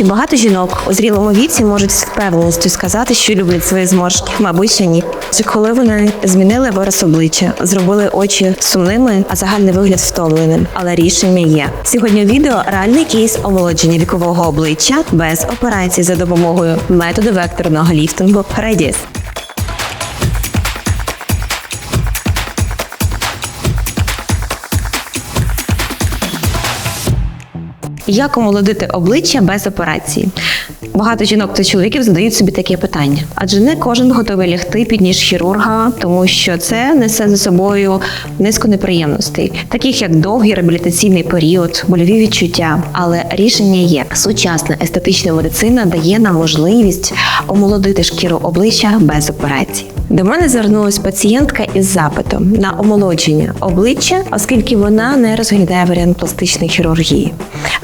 Чи багато жінок у зрілому віці можуть з впевненістю сказати, що люблять свої зморшки? Мабуть, що ні. Чи коли вони змінили вираз обличчя, зробили очі сумними, а загальний вигляд втомленим? Але рішення є. Сьогодні відео реальний кейс омолодження вікового обличчя без операції за допомогою методу векторного ліфтингу Redis. Як омолодити обличчя без операції? Багато жінок та чоловіків задають собі таке питання, адже не кожен готовий лягти під ніж хірурга, тому що це несе за собою низку неприємностей, таких як довгий реабілітаційний період, больові відчуття. Але рішення є. Сучасна естетична медицина дає нам можливість омолодити шкіру обличчя без операції. До мене звернулась пацієнтка із запитом на омолодження обличчя, оскільки вона не розглядає варіант пластичної хірургії.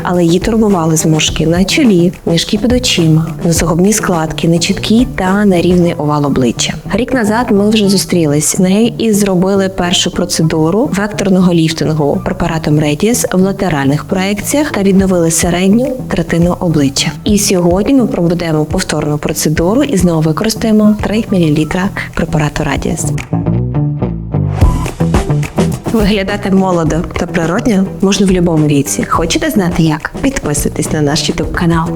Але її турбували зморшки на чолі, мішки під очима, носогубні складки, нечіткий та нерівний овал обличчя. Рік назад ми вже зустрілись з нею і зробили першу процедуру векторного ліфтингу препаратом Redis в латеральних проекціях та відновили середню третину обличчя. І сьогодні ми проведемо повторну процедуру і знову використаємо 3 мл препарату Redis. Виглядати молодо та природньо можна в будь-якому віці. Хочете знати як? Підписуйтесь на наш YouTube канал.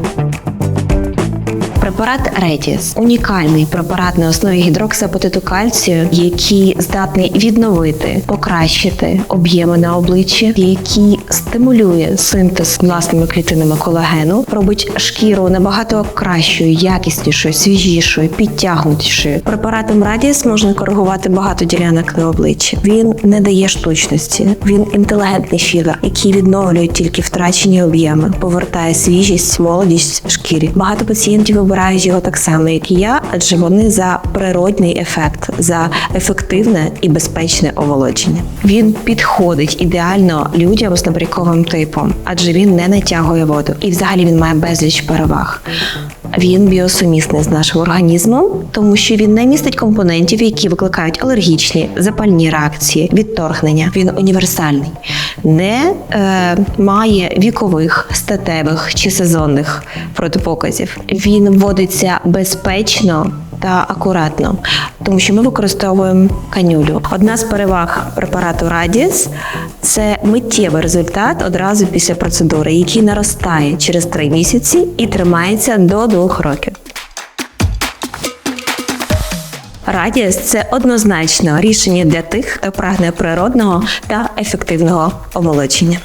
Препарат Ретіс унікальний препарат на основі гідроксапатиту кальцію, який здатний відновити, покращити об'єми на обличчі, який стимулює синтез власними клітинами колагену, робить шкіру набагато кращою, якіснішою, свіжішою, підтягнутішою. Препаратом Радіс можна коригувати багато ділянок на обличчі. Він не дає штучності, він інтелігентний філер, який відновлює тільки втрачені об'єми, повертає свіжість, молодість шкірі. Багато пацієнтів вибирають його так само, як і я, адже вони за природний ефект, за ефективне і безпечне омолодження. Він підходить ідеально людям з набряковим типом, адже він не натягує воду, і взагалі він має безліч переваг. Він біосумісний з нашим організмом, тому що він не містить компонентів, які викликають алергічні, запальні реакції, відторгнення. Він універсальний, не е, має вікових, статевих чи сезонних протипоказів. Він вводиться безпечно. Та акуратно, тому що ми використовуємо канюлю. Одна з переваг препарату Радіс це миттєвий результат одразу після процедури, який наростає через 3 місяці і тримається до 2 років. Радіс це однозначно рішення для тих, хто прагне природного та ефективного омолодження.